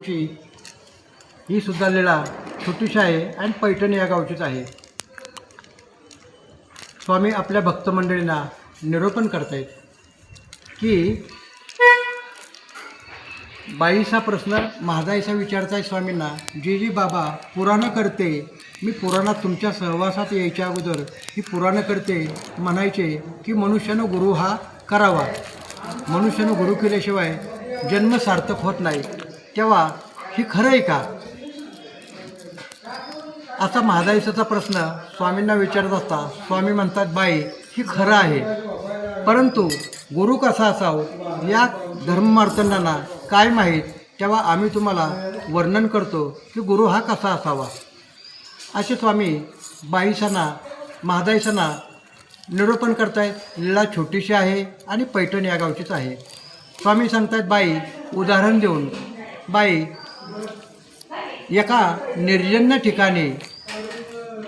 ही सुद्धा लीळा छोटीशी आहे आणि पैठण या गावचीच आहे. स्वामी आपल्या भक्तमंडळींना निरोपण करतायत की बाईचा प्रश्न महादाईचा विचारताय आहे स्वामींना जी जी बाबा पुराणं करते मी पुराणात तुमच्या सहवासात यायच्या अगोदर ही पुराणं करते म्हणायचे की मनुष्यानं गुरु हा करावा. मनुष्यानं गुरु केल्याशिवाय जन्म सार्थक होत नाही. तेव्हा ही खरं आहे का? असा महादाईचा प्रश्न स्वामींना विचारत असता स्वामी म्हणतात बाई ही खरं आहे. परंतु गुरु कसा असावं? या धर्ममार्तंडांना काय माहीत? तेव्हा आम्ही तुम्हाला वर्णन करतो की गुरु हा कसा असावा. असे स्वामी बाईसांना महादायसांना निरूपण करतायत. लीळा छोटीशी आहे आणि पैठण या गावचीच आहे. स्वामी सांगतायत बाई उदाहरण देऊन बाई एका निर्जन्य ठिकाणी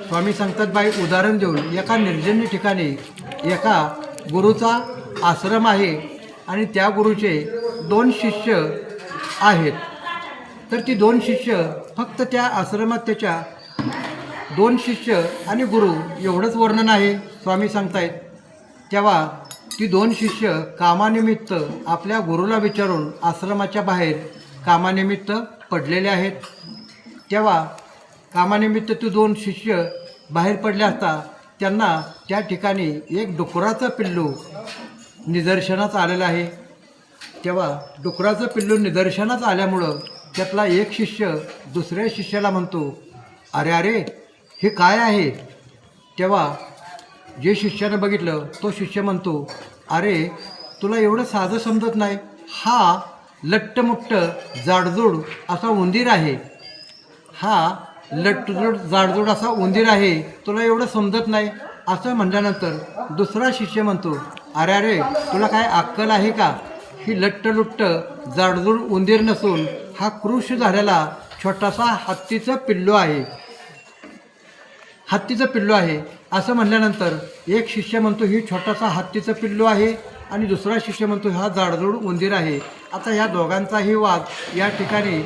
स्वामी सांगतात बाई उदाहरण देऊन एका निर्जन्य ठिकाणी एका गुरुचा आश्रम आहे आणि त्या गुरुचे दोन शिष्य आहेत. तर ती दोन शिष्य फक्त त्या आश्रमात त्याच्या दोन शिष्य आणि गुरु एवढंच वर्णन आहे स्वामी सांगतायत. तेव्हा ती दोन शिष्य कामानिमित्त आपल्या गुरुला विचारून आश्रमाच्या बाहेर कामानिमित्त पडलेले आहेत. तेव्हा कामानिमित्त ते दोन शिष्य बाहेर पडले असता त्यांना त्या ठिकाणी एक डुकराचं पिल्लू निदर्शनात आलेलं आहे. तेव्हा डुकराचं पिल्लू निदर्शनात आल्यामुळं त्यातला एक शिष्य दुसऱ्या शिष्याला म्हणतो अरे अरे हे काय आहे? तेव्हा जे शिष्यानं बघितलं तो शिष्य म्हणतो अरे तुला एवढं साधं समजत नाही. हा लट्टमुट्ट जाडजूड असा उंदीर आहे. हा लट्टजूड जाडजूड असा उंदीर आहे. तुला एवढं समजत नाही? असं म्हणल्यानंतर दुसरा शिष्य म्हणतो अरे अरे तुला काय अक्कल आहे का? ही लट्टलुट्ट जाडजूड उंदीर नसून हा कृष झालेला छोटासा हत्तीचं पिल्लू आहे. हत्तीचं पिल्लू आहे. असं म्हणल्यानंतर एक शिष्य म्हणतो ही छोटासा हत्तीचं पिल्लू आहे. आणि दुसरा शिष्य म्हणतो हा जाडजोड उंदीर आहे. आता ह्या दोघांचाही वाद या ठिकाणी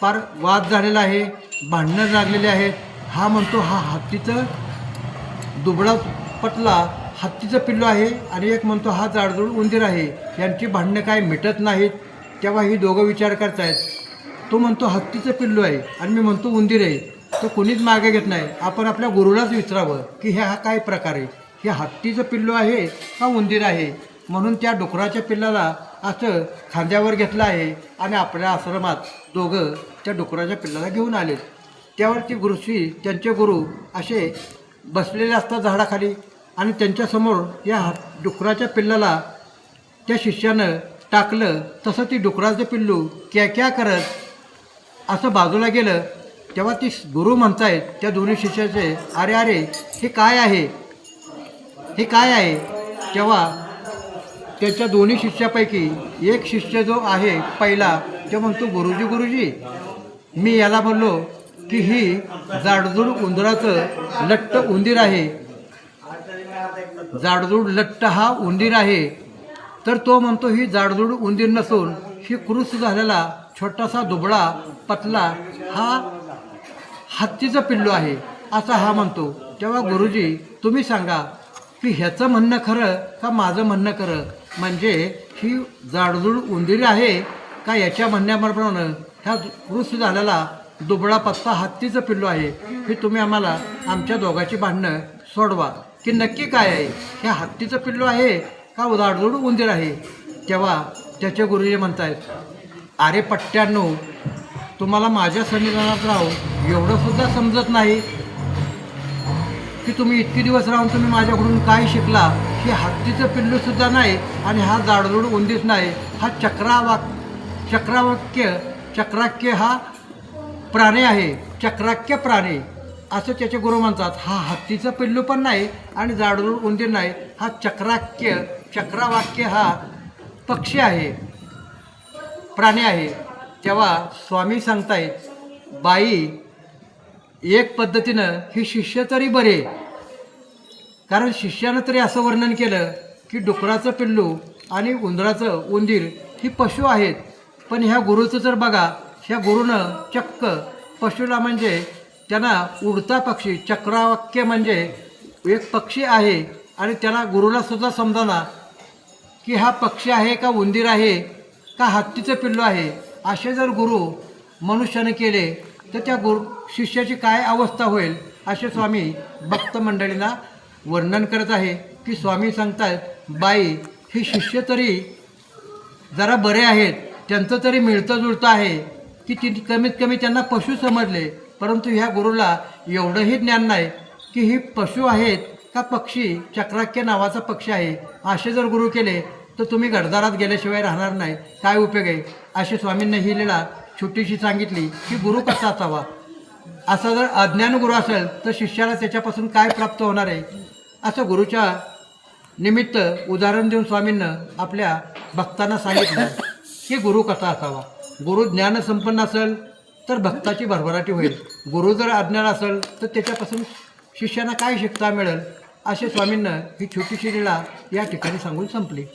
फार वाद झालेला आहे भांडणं लागलेले आहेत. हा म्हणतो हा हत्तीचं दुबळा पटला हत्तीचं पिल्लू आहे. आणि एक म्हणतो हा जाडजूड उंदीर आहे यांची भांडणं काय मिटत नाहीत. तेव्हा ही दोघं विचार करतायत. तो म्हणतो हत्तीचं पिल्लू आहे. आणि मी म्हणतो उंदीर आहे. तो कोणीच मागे घेत नाही. आपण आपल्या गुरुलाच विचारावं की हे हा काय प्रकार आहे? हे हत्तीचं पिल्लू आहे का उंदीर आहे? म्हणून त्या डुकराच्या पिल्लाला असं खांद्यावर घेतलं आहे आणि आपल्या आश्रमात दोघं त्या डुकराच्या पिल्लाला घेऊन आलेत. त्यावरती गुरुश्री त्यांचे गुरु असे बसलेले असतात झाडाखाली आणि त्यांच्यासमोर या डुकराच्या पिल्लाला त्या शिष्यानं टाकलं. तसं ती डुकराचं पिल्लू क्या क्या करत असं बाजूला गेलं. तेव्हा ती गुरु म्हणतायत त्या दोन्ही शिष्याचे अरे अरे हे काय आहे? हे काय आहे? तेव्हा त्याच्या दोन्ही शिष्यापैकी एक शिष्य जो आहे पहिला तो म्हणतो गुरुजी गुरुजी मी याला म्हणलो की ही जाडजूड उंदराचं लट्ट उंदीर आहे. जाडजूड लट्ट हा उंदीर आहे. तर तो म्हणतो ही जाडजूड उंदीर नसून ही क्रूस झालेला छोटासा दुबळा पतला हा हत्तीचं पिल्लू आहे. असा हा म्हणतो. तेव्हा गुरुजी तुम्ही सांगा की ह्याचं म्हणणं खरं का माझं म्हणणं खरं? म्हणजे ही जाडजूड उंदीर आहे का याच्या म्हणण्याप्रमाणे ह्या क्रूस झालेला दुबळा पत्ता हत्तीचं पिल्लू आहे? हे तुम्ही आम्हाला आमच्या दोघांची भांडणं सोडवा. की नक्की काय आहे? हे हत्तीचं पिल्लू आहे का जाडजूड उंदीर आहे? तेव्हा त्याचे गुरुजी म्हणतायत अरे पट्ट्यांनो तुम्हाला माझ्या सन्निधानात राहून एवढंसुद्धा समजत नाही की तुम्ही इतके दिवस राहून तुम्ही माझ्याकडून काय शिकला की हत्तीचं पिल्लूसुद्धा नाही आणि हा जाडजूड उंदीच नाही. हा चक्रावाक चक्रावाक्य चक्राक्य हा प्राणी आहे. चक्राक्य प्राणी. असं त्याचे गुरु म्हणतात. हा हत्तीचं पिल्लू पण नाही आणि जाडजूड उंदीर नाही. हा चक्राक्य चक्रावाक्य हा पक्षी आहे. प्राणी आहे. तेव्हा स्वामी सांगतायत बाई एक पद्धतीनं हे शिष्य तरी बरे. कारण शिष्यानं तरी असं वर्णन केलं की डुकराचं पिल्लू आणि उंदराचं उंदीर ही पशु आहेत. पण ह्या गुरुचं जर बघा ह्या गुरुनं चक्क पशुला म्हणजे त्यांना उडता पक्षी चक्रावाक्य म्हणजे एक पक्षी आहे आणि त्याला गुरुला सुद्धा समजाना की हा पक्षी आहे का उंदीर आहे का हत्तीचं पिल्लू आहे. असे जर गुरु मनुष्याने केले तर त्या गुरु शिष्याची काय अवस्था होईल असे स्वामी भक्त मंडळींना वर्णन करत आहे. की स्वामी सांगतात बाई हे शिष्य तरी जरा बरे आहेत त्यांचं तरी मिळतं जुळतं आहे. की ती कमीत कमी त्यांना पशु समजले परंतु ह्या गुरुला एवढंही ज्ञान नाही की ही पशु आहेत का पक्षी चक्राक्य नावाचा पक्षी आहे. असे जर गुरु केले तर तुम्ही गडदारात गेल्याशिवाय राहणार नाही. काय उपयोग आहे? असे स्वामींनी ही छोटीशी सांगितली की गुरु कसा असावा? असा जर अज्ञान गुरु असेल तर शिष्याला त्याच्यापासून काय प्राप्त होणार आहे? असं गुरुच्या निमित्त उदाहरण देऊन स्वामींनं आपल्या भक्तांना सांगितलं की गुरु कसा असावा? गुरु ज्ञान संपन्न असेल तर भक्ताची भरभराटी होईल. गुरु जर अज्ञान असेल तर त्याच्यापासून शिष्यांना काय शिकता मिळेल? असे स्वामींनं ही छोटीशी लीला या ठिकाणी सांगून संपली.